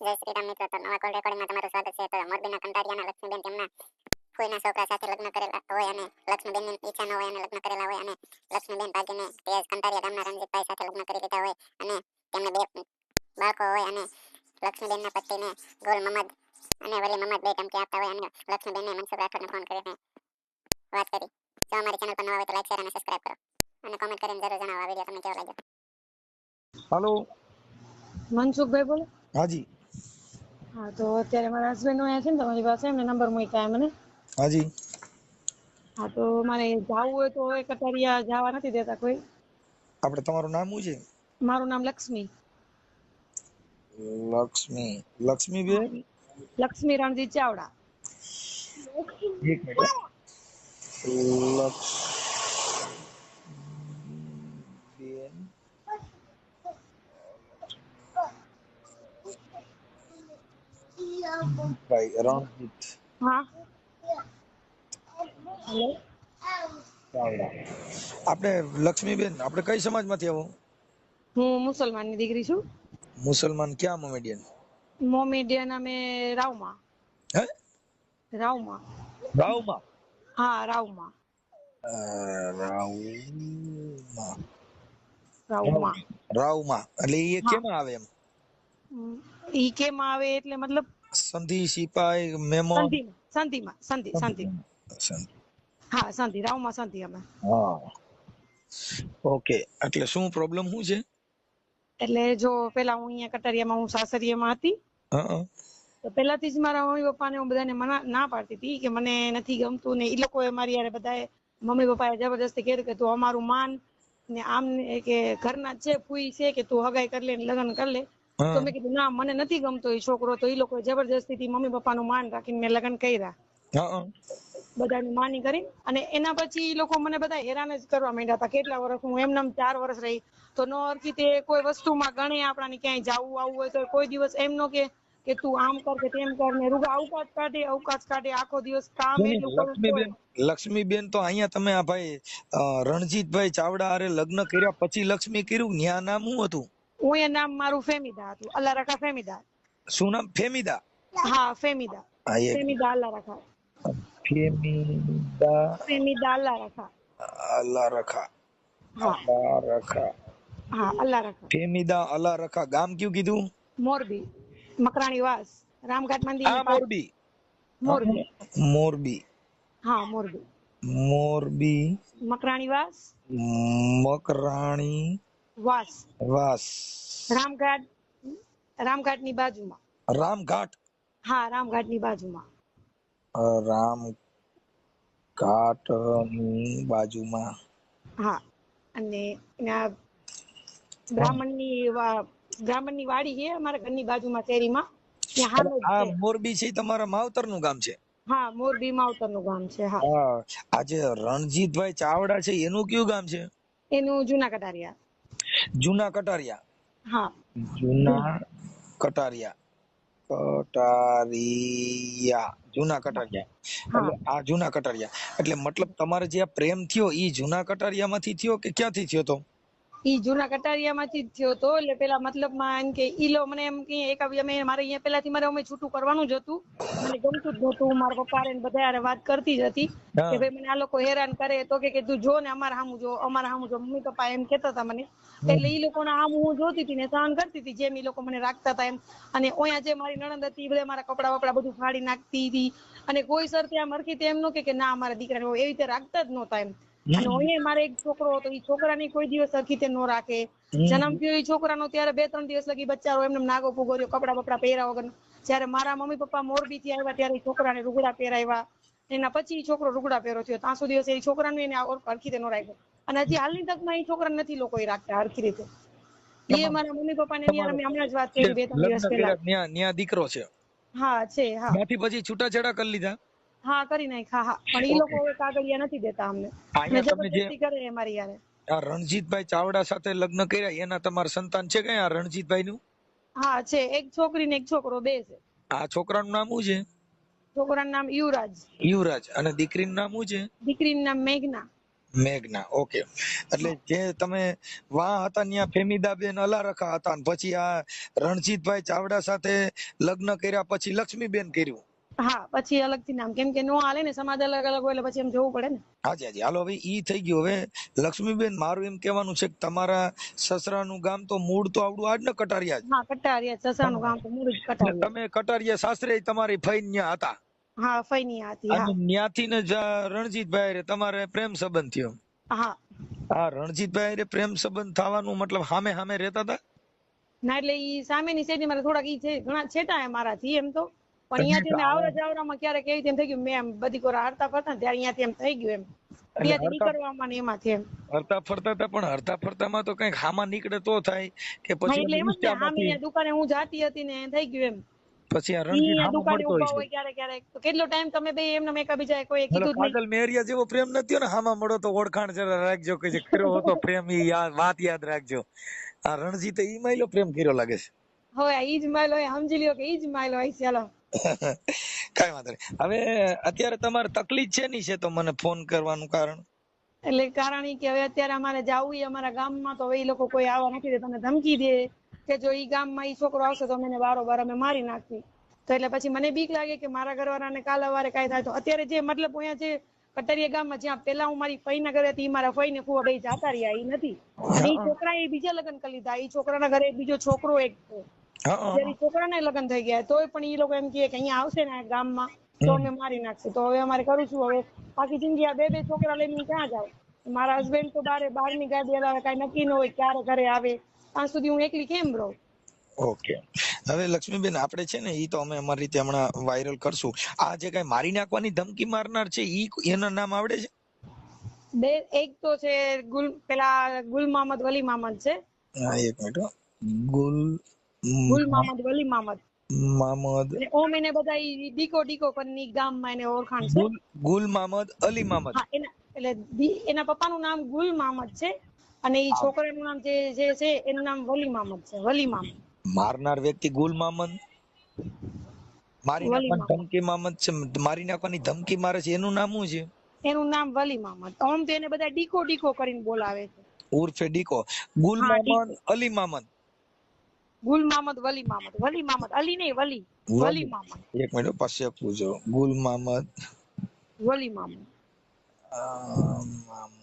જય શ્રી રામ મિત્રો તો નવા કોલ રેકોર્ડિંગમાં તમારું સ્વાગત છે. તો મોરબીના કંટારિયાના લક્ષ્મીબેન તેમના ફોઈના છોકરા સાથે લગ્ન કરેલા હોય અને લક્ષ્મીબેનની ઈચ્છા ન હોય અને લગ્ન કરેલા હોય અને લક્ષ્મીબેન ભાગીને તે જ કંટારિયા ગામના રણજીતભાઈ સાથે લગ્ન કરી લીધા હોય અને તેમને બે બાળકો હોય અને લક્ષ્મીબેનના પતિને ગોલ મમદ અને વલી મમદ બે ધમકી આપતા હોય અને લક્ષ્મીબેને મનસુખ રાઠોડને ફોન કરીને વાત કરી. જો અમારી ચેનલ પર નવા હોય તો લાઈક શેર અને સબસ્ક્રાઇબ કરો. અને કોમેન્ટ કરીને જરૂર જણાવો આ વીડિયો તમને કેવો લાગ્યો. હેલો મનસુખભાઈ બોલો. હાજી. હા તો અત્યારે મારા હસબન્ડ અહીંયા છે ને તમારી પાસે? એમને નંબર મૂક્યા મને હાજી. હા તો મારે જાવું હોય તો હવે કટારિયા જવા નથી દેતા કોઈ. આપણે તમારું નામ શું છે? મારું નામ લક્ષ્મી. લક્ષ્મી. લક્ષ્મી બેન? લક્ષ્મી રણજીત ચાવડા. એક મિનિટ. લક્ષ ભાઈ રણજીત હા હેલો આપણે લક્ષ્મીબેન આપણે કઈ સમાજમાંથી આવો? હું મુસલમાનની દીકરી છું. મુસલમાન ક્યાં મોમેડિયન મોમેડિયન અમે રાવમાં. હે? રાવમાં. રાવમાં? હા રાવમાં. રાવમાં. રાવમાં. રાવમાં. એટલે એ કેમ આવે એમ? ઈ કેમ આવે એટલે મતલબ સંધિ સિપાઈ મેમો. સંધિમાં સંધિમાં સંધિ સંધિ. હા સંધિ રાવમાં સંધિ અમે. હા. ઓકે એટલે શું પ્રોબ્લેમ શું છે? એટલે જો પેલા હું અહીંયા કટારિયામાં હું સાસરિયામાં હતી તો પહેલાથી જ મારા મમ્મી પપ્પાને હું બધાને મના ના પાડતી હતી કે મને નથી ગમતું ને ઈ લોકોએ મારી યારે બધાએ મમ્મી પપ્પાએ જબરજસ્તી કીધું કે તું અમારું માન ને આમ કે ઘરના છે ફૂઈ છે કે તું હગાઈ કરી લે ને લગ્ન કરી લે. તો મેં કીધું ના મને નથી ગમતો એ છોકરો. તો એ લોકો જબરજસ્તી થી મમ્મી પપ્પાનું માન રાખીને મેં લગ્ન કર્યા. હા બધાનું માની કરી. અને એના પછી એ લોકો મને બધા હેરાન જ કરવા માંડ્યા હતા. કેટલા વર્ષ હું એમને ચાર વર્ષ રહી. તો નો અર્થી તે કોઈ વસ્તુમાં ગણે આપણાને ક્યાંય જવું આવવું હોય તો કોઈ દિવસ એમ નો કે કે તું આમ કર કે તેમ કર ને રૂગા અવકાશ કાઢે અવકાશ કાઢે આખો દિવસ કામ એટલું લક્ષ્મીબેન લક્ષ્મીબેન તો અહીંયા તમે આ ભાઈ રણજીતભાઈ ચાવડા અરે લગ્ન કર્યા પછી લક્ષ્મી કર્યું ન્યા નામ શું હતું. હું એ નામ મારું ફેમિદા હતું અલ્લા રખા ફેમિદા શું નામ ફેમિદા હા ફેમિદા હા એક ફેમિદા અલ્લા રખા ફેમિદા ફેમિદા અલ્લા રખા અલા રખા હા અલા રખા હા અલ્લા રખા ફેમિદા અલા રખા ગામ કયું કીધું મોરબી મકરાણી વાસ રામઘાટ મંદિર આ મોરબી મોરબી મોરબી હા મોરબી મોરબી મકરાણી વાસ મકરાણી વાસ. વાસ. રામઘાટ રામઘાટની બાજુમાં. રામઘાટ? હા રામઘાટની બાજુમાં. રામ ઘાટની બાજુમાં. હા અને એના બ્રાહ્મણની બ્રાહ્મણની વાડી છે અમારા ઘરની બાજુમાં શેરીમાં. આ. મોરબી છે તમારા માવતરનું ગામ છે? હા મોરબી માવતરનું ગામ છે હા. હા આજે રણજીતભાઈ ચાવડા છે એનું કયું ગામ છે? એનું જુના કટારિયા જૂના કટારિયા. હા. જૂના કટારિયા. કટારિયા. જૂના કટારિયા. એટલે આ જૂના કટારિયા. એટલે મતલબ તમારે જે પ્રેમ થયો ઈ જૂના કટારિયામાંથી થયો કે ક્યાંથી થયો તો? ઈ જૂના કટારિયામાંથી જ થયો તો એટલે પેલા મતલબમાં એમ કે ઈ લો મને એમ કે એક અમે મારે અહીંયા પેલાથી મારે અમે છૂટું કરવાનું જ હતું. મને ગમતું જ નહોતું મારા પપ્પા ને બધા વાત કરતી જ હતી. કે ભાઈ મને આ લોકો હેરાન કરે તો કે તું જો ને અમારા હામું જો અમારા હામું જો મમ્મી પપ્પા એમ કહેતા હતા મને. એટલે ઈ લોકોના હામું હું જોતી હતી ને સહન કરતી હતી જેમ ઈ લોકો મને રાખતા હતા એમ. અને ઓયા જે મારી નણંદ હતી એ મારા કપડા વપડા બધું ફાડી નાખતી હતી. અને કોઈ સર ત્યાં મરખી એમ નો કે કે ના અમારા દીકરાને એવી રીતે રાખતા જ નહોતા એમ. અને મારે એક છોકરો હતો એ છોકરાની કોઈ દિવસ સરખી નો રાખે. જન્મ થયો એ છોકરાનો ત્યારે બે ત્રણ દિવસ લગી બચ્ચારો એમને નાગો પૂગો રહ્યો કપડા બપડા પહેર્યા વગર. જયારે મારા મમ્મી પપ્પા મોરબી થી આવ્યા ત્યારે છોકરાને રૂગડા પહેરાવ્યા. એના પછી છોકરો રૂગડા પહેરો થયો. ત્યાં સુધી એ છોકરાને એને હરખી નો રાખ્યો અને હજી હાલની તકમાં એ છોકરા નથી લોકો રાખતા હરખી રીતે. એ મારા મમ્મી પપ્પાને ને અમે હમણાં જ વાત કરી બે ત્રણ દિવસ પહેલા. દીકરો છે. હા છે હા. પછી છૂટાછેડા કરી લીધા? હા કરી નાખ્યા. હા પણ એ લોકો હવે કાગળિયા નથી દેતા અમને. અને જબરદસ્તી કરે એ મારી યારે. આ રણજીતભાઈ ચાવડા સાથે લગ્ન કર્યા એના તમારા સંતાન છે કે આ રણજીતભાઈ નું હા છે. એક છોકરી ને એક છોકરો બે છે. આ છોકરાનું નામ શું છે? છોકરાનું નામ યુવરાજ. યુવરાજ. અને દીકરીનું નામ શું છે? દીકરીનું નામ મેઘના. મેઘના. ઓકે. એટલે જે તમે વા હતા ત્યાં ફેમીદાબેન અલારખા હતા પછી આ રણજીતભાઈ ચાવડા સાથે લગ્ન કર્યા પછી લક્ષ્મીબેન કર્યું. હા પછી અલગથી નામ. કેમ કે નો હાલે ને સમાજ અલગ અલગ હોય એટલે પછી એમ જોવું પડે ને. હાજી હાજી. હાલો હવે ઈ થઈ ગયું. હવે લક્ષ્મીબેન મારું એમ કહેવાનું છે કે તમારા સસરાનું ગામ તો મૂળ તો આવડું આજ ને કટારિયા હા કટારિયા સસરાનું ગામ તો મૂળ જ કટારિયા તમે કટારિયા સાસરે તમારી ફઈન્યા હતા. હા ફઈની હતી હા. ન્યાથી ને રણજીતભાઈ રે તમારે પ્રેમ સંબંધ થયો. હા. હા રણજીતભાઈ રે પ્રેમ સંબંધ થવાનું મતલબ હામે હામે રહેતા હતા? ના એટલે ઈ સામેની સાઈડ મારે થોડાક ઈ છે ઘણા છેટા મારાથી એમ તો. પણ અહીંયાથી મેં આવરા જાવરામાં ક્યારેક એવી તેમ થઈ ગયું મેં બધી કોરા હરતા ફરતા ત્યારે અહીંયાથી એમ થઈ ગયું એમ. ત્યાંથી નીકળવામાં ને એમાંથી એમ. હરતા ફરતા હતા પણ હરતા ફરતામાં તો કંઈક હામાં નીકળે તો થાય કે પછી એટલે એમ જ ને દુકાને હું જાતી હતી ને થઈ ગયું એમ. પછી આ રણજીત હામો દુકાને હોય ક્યારેક ક્યારેક. તો કેટલો ટાઈમ તમે બે એમને એકબીજા કોઈ કીધું નહીં. કાજલ મેરિયા જેવો પ્રેમ નથી ને હામાં મળો તો ઓળખાણ જરા રાખજો કે જે કર્યો હતો પ્રેમ ઈ યાદ વાત યાદ રાખજો. આ રણજીતે ઈ માયલો પ્રેમ કર્યો લાગે છે. હવે ઈ જ માયલો સમજી લ્યો કે ઈ જ માયલો આઈ ચાલો કઈ વાંધો નહીં. હવે અત્યારે તમારે તકલીફ છે ની છે તો મને ફોન કરવાનું કારણ? એટલે કારણ કે હવે અત્યારે અમારે જવું અમારા ગામમાં તો હવે એ લોકો કોઈ આવવા નથી તમને ધમકી દે કે જો ઈ ગામમાં ઈ છોકરો આવશે તો મને બારોબાર અમે મારી નાખી તો એટલે પછી મને બીક લાગે કે મારા ઘરવાળાને કાલ અવારે કાંઈ થાય તો. અત્યારે જે મતલબ અહીંયા જે કટરિયા ગામમાં જ્યાં પેલા હું મારી ફઈના ઘરે હતી મારા ફઈ ને ફુવા ભાઈ જાતા રહ્યા ઈ નથી. ઈ છોકરાએ બીજા લગ્ન કરી લીધા ઈ છોકરાના ઘરે બીજો છોકરો એક છે. જ્યારે છોકરાને લગ્ન થઈ ગયા. તોય પણ એ લોકો એમ કહે કે અહીંયા આવશે ને ગામમાં. તો અમે મારી નાખશું. તો હવે અમારે કરું છું. હવે બાકી જિંદગી આ બે બે છોકરા લઈને ક્યાં જાવ મારા હસબન્ડ તો બારે બહારની ગાડી હલાવે કઈ નક્કી ન હોય ક્યારે ઘરે આવે. ત્યાં સુધી હું એકલી કેમ રહું? ઓકે. હવે લક્ષ્મીબેન આપણે છે ને એ તો અમે અમારી રીતે હમણાં વાયરલ કરશું. આ જે કઈ મારી નાખવાની ધમકી મારનાર છે ઈ એના નામ આવડે છે? બે એક તો છે ગુલ પેલા ગુલ મામદ વલી મામદ છે. હા એક મિનિટ ગુલ ગુલ મામદ વલી મામદ. મામદ. ઓમ એને બધા ડીકો ડીકો કરીને ગામમાં એને ઓળખાણ છે. ગુલ મામદ અલી મામદ. હા એના એટલે એના પપ્પાનું નામ ગુલ મામદ છે અને ઈ છોકરાનું નામ જે જે છે એનું નામ વલી મામદ છે વલી મામદ. મારનાર વ્યક્તિ ગુલ મામદ? મારી નાખવાની ધમકી મામદ છે મારી નાખવાની ધમકી મારે છે એનું નામ શું છે? એનું નામ વલી મામદ. ઓમ તો એને બધા ડીકો ડીકો કરીને બોલાવે છે. ઉર્ફે ડીકો ગુલ મામદ અલી મામદ. ગુલ મામદ વલી મામદ. વલી મામદ અલી નહીં વલી. વલી. મામદ. એક મિનિટ પછી પૂછો ગુલ મામદ. વલી મામદ. મામદ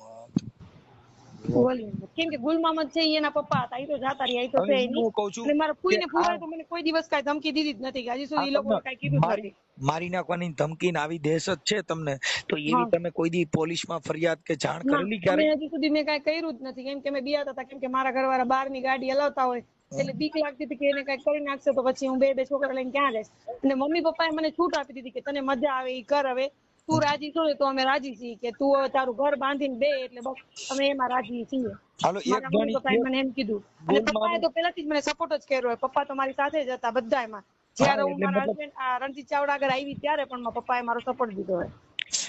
વલી કેમ કે ગુલ મામદ છે એના પપ્પા હતા. એ તો જાતા રહ્યા ઈ તો છે હું કહું છું અને મારા ફૂઈ ને કે ફુવાએ તો મને કોઈ દિવસ કાંઈ ધમકી દીધી જ નથી કે હજી સુધી આ લોકોએ કીધું જ મારી નથી. મારી નાખવાની ધમકી ને આવી દહેશત છે તમને. તો એવી તમે કોઈ દી પોલીસમાં ફરિયાદ કે જાણ ના, કરેલી ક્યારે હજી સુધી મેં કાંઈ કર્યું જ નથી. કેમ કે મેં બિયાતા હતા કેમ કે મારા ઘરવાળા બહારની ગાડી હલાવતા હોય એટલે બીક લાગતી હતી કે એને કઈ કરી નાખશે તો પછી હું બે બે છોકરા લઈને ક્યાં જઈશ અને મમ્મી પપ્પાએ મને છૂટ આપી દીધી કે તને મજા આવે એ કર હવે. તું રાજી છો તો અમે રાજી છીએ કે તું હવે તારું ઘર બાંધીને બે એટલે બસ અમે એમાં રાજી છીએ. હાલો એક મમ્મી પપ્પાએ મને એમ કીધું. અને પપ્પાએ તો પહેલાથી જ મને સપોર્ટ જ કર્યો હોય. પપ્પા તો મારી સાથે જ હતા બધા એમાં જ્યારે હું મારા હસબન્ડ રણજીત ચાવડા આગળ આવી ત્યારે પણ મારા પપ્પાએ મારો સપોર્ટ દીધો હોય.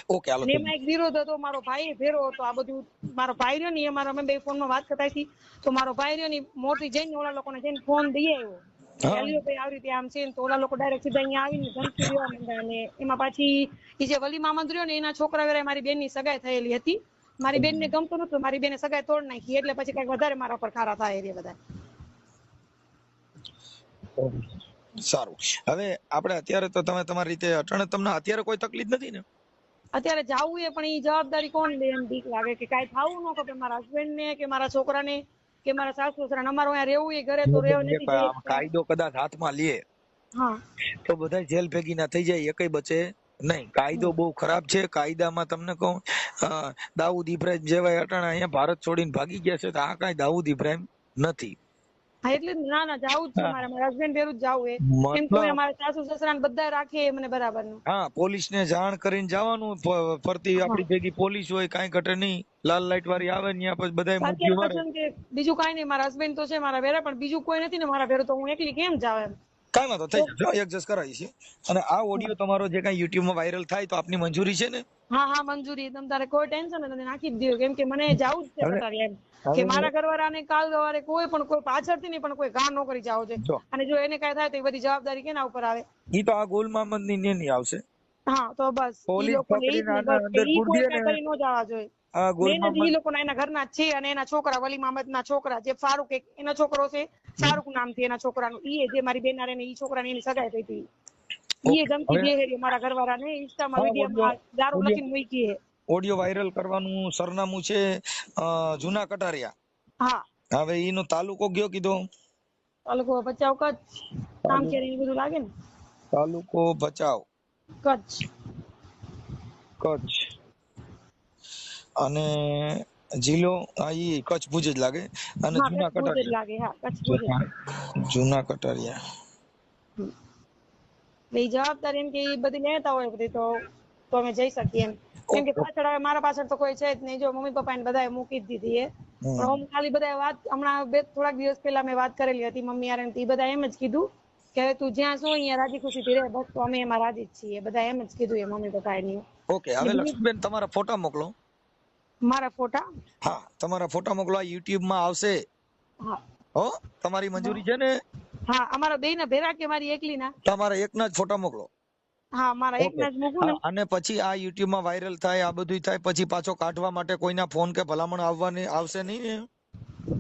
ઓકે હાલો અને એમાં એક વિરોધ હતો મારો ભાઈ ભેરો હતો. આ બધું મારો ભાઈ રહ્યો ને એ મારા અમે બે ફોનમાં વાત કરતા હતી. તો મારો ભાઈ રહ્યો ને મોટી જઈને ઓલા લોકોને જઈને ફોન દઈ આવ્યો. ચાલ્યો ભાઈ આવી રીતે આમ છે ને તો ઓલા લોકો ડાયરેક્ટ સીધા અહીંયા આવીને ધમકી દેવા માંડ્યા અને એમાં પાછી એ જે વલી મામંદ રહ્યો ને એના છોકરા વેરા મારી બેનની સગાઈ થયેલી હતી. મારી બેનને ગમતું નતું મારી બેને સગાઈ તોડ નાખી. એટલે પછી કંઈક વધારે મારા પર ખારા થાય એ બધા. સારું. હવે આપણે અત્યારે તો તમે તમારી રીતે અટાણે તમને અત્યારે કોઈ તકલીફ નથી ને? અત્યારે જવું એ પણ એ જવાબદારી કોણ લે એમ બીક લાગે કે કાંઈ થવું ન ખપે મારા હસબન્ડ ને કે મારા છોકરાને કે મારા સાસુ સસરા અમારે અહીંયા રહેવું એ ઘરે તો રહેવું નથી કાયદો કદાચ હાથમાં લે. હા. તો બધા જેલ ભેગી ના થઈ જાય એકય બચે નહીં. કાયદો બહુ ખરાબ છે. કાયદામાં તમને કહું દાઉદ ઇબ્રાહિમ જેવા અટાણા અહીંયા ભારત છોડીને ભાગી ગયા છે તો આ કાંઈ દાઉદ ઇબ્રાહિમ નથી. હા એટલે ના ના જાવું જ છે મારે. મારા હસબન્ડ ભેરું જ જાવું એ કેમ કે મારા સાસુ સસરા ને બધા રાખે એ મને બરાબરનું હા પોલીસ ને જાણ કરીને જવાનું. ફરતી આપડી ભેગી પોલીસ હોય કાઈ ઘટે નહીં. લાલ લાઈટ વાળી આવે ને ત્યાં પછી બધા મૂકી બીજું કાઈ નહીં. મારા હસબન્ડ તો છે મારા ભેરા પણ બીજું કોઈ નથી ને મારા ભેરું તો હું એકલી કેમ જાવ એમ? કાંઈ વાંધો? થઈ જશે એડજસ્ટ કરાવી છે. અને આ ઓડિયો તમારો જે કાંઈ યુટ્યુબમાં વાયરલ થાય તો આપની મંજૂરી છે ને? હા હા મંજૂરી. તમ તારે કોઈ ટેન્શન નથી. નાખી જ કેમ કે મને જવું જ છે તારે એમ. કે મારા ઘરવાળાને કાલ સવારે કોઈ પણ કોઈ પાછળથી નહીં પણ કોઈ કામ ન કરી જાવ છે. અને જો એને કાંઈ થાય તો એ બધી જવાબદારી કેના ઉપર આવે? ઈ તો આ ગોલ મામદની નહીં આવશે. હા તો બસ. ઈ પકડીને ને ને. કરી ન જવા જોઈએ. આ ગોલ બેન એ લોકો એના ઘરના છે અને એના છોકરા વલી મામદના છોકરા જે ફારૂક એનો છોકરો છે શાહરુખ નામથી એના છોકરાનું. ઈ એ જે મારી બેનારે ને ઈ છોકરાની એની સગાઈ થઈ હતી. ઈ એ ધમકી દે છે મારા ઘરવાળાને ઇન્સ્ટામાં હા, વિડીયોમાં દારૂ લખીને મૂકી હે ઓડિયો વાયરલ કરવાનું સરનામું છે જૂના કટારિયા. હા. હવે ઈનો તાલુકો ગયો કીધો? તાલુકો ભચાઉ કચ્છ. નામ કે એ બધું લાગે ને? તાલુકો ભચાઉ. કચ્છ. કચ્છ. અને જિલ્લો આ ઈ કચ્છ ભુજ જ લાગે અને હા જૂના કચ્છ ભુજ જ કટારિયા લાગે હા કચ્છ ભુજ જ લાગે. જૂના કટારિયા એટલે ઈ જવાબદારી એમ કે ઈ બધી લેતા હોય બધી તો તો અમે જઈ શકીએ એમ. કેમ કે પાછળ હવે મારા પાછળ તો કોઈ છે જ નહીં. જો મમ્મી પપ્પા ને બધાએ મૂકી જ દીધી એ પણ હું ખાલી બધાએ વાત હમણાં બે થોડાક દિવસ પહેલા મેં વાત કરેલી હતી મમ્મી હારે ને ઈ બધા એમ જ કીધું કે હવે તું જ્યાં છો અહીંયા રાજી ખુશીથી રહે બસ તો અમે એમાં રાજી જ છીએ. બધા એમ જ કીધું એ મમ્મી પપ્પાએ ની ઓકે હવે લક્ષ્મીબેન તમારા ફોટા મોકલો. મારા ફોટા? હા તમારા ફોટા મોકલો આ માં આવશે. હા. હો તમારી મંજૂરી છે ને? હા અમારા બેયના ભેરા કે મારી એકલી ના તમારા એકના જ ફોટા મોકલો. હા મારા એકના જ મૂકું ને. અને પછી આ યુટ્યુબમાં વાયરલ થાય આ બધું થાય પછી પાછો કાઢવા માટે કોઈના ફોન કે ભલામણ આવવાની આવશે નહીં? ને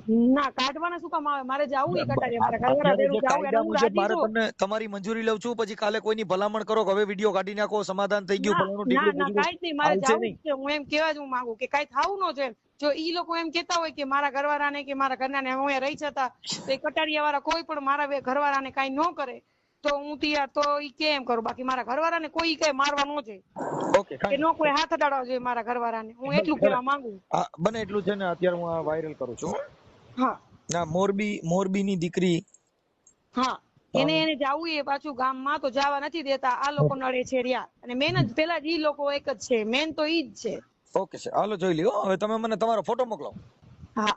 ના કાઢવાના શું કામ આવે? મારે જવું એ કટારીએ મારા તમારી મંજૂરી લઉં છું પછી કાલે કોઈની ભલામણ કરો કે હવે વીડિયો કાઢી નાખો સમાધાન થઈ ગયું ફલાણું ના ના બીજું નહીં મારે જાવું છે હું એમ કેવા જ હું માંગુ કે કાંઈ થાવું ન જોઈએ. જો ઈ લોકો એમ કેતા હોય કે મારા ઘરવાળાને કે મારા ઘરનાને હું અહીંયા રહી જતા તો એ કટારિયા વાળા કોઈ પણ મારા ઘરવાળાને કઈ ન કરે તો હું તૈયાર તો ઈ કેમ કરું બાકી મારા ઘરવાળાને કોઈ કઈ મારવા ન જોઈએ. ઓકે કે ન કોઈ હાથ અડાડવા જોઈએ મારા ઘરવાળાને હું એટલું કહેવા માંગુ. બને એટલું છે ને અત્યારે હું આ વાયરલ કરું છું. હા. ના મોરબી મોરબીની દીકરી. હા. એને એને જાવું એ પાછું ગામમાં તો જવા નથી દેતા. આ લોકો નડે છે રહ્યા અને મેન જ પેલા જ ઈ લોકો એક જ છે. મેન તો ઈ જ છે. ઓકે છે હાલો જોઈ લ્યો. હવે તમે મને તમારો ફોટો મોકલો. હા.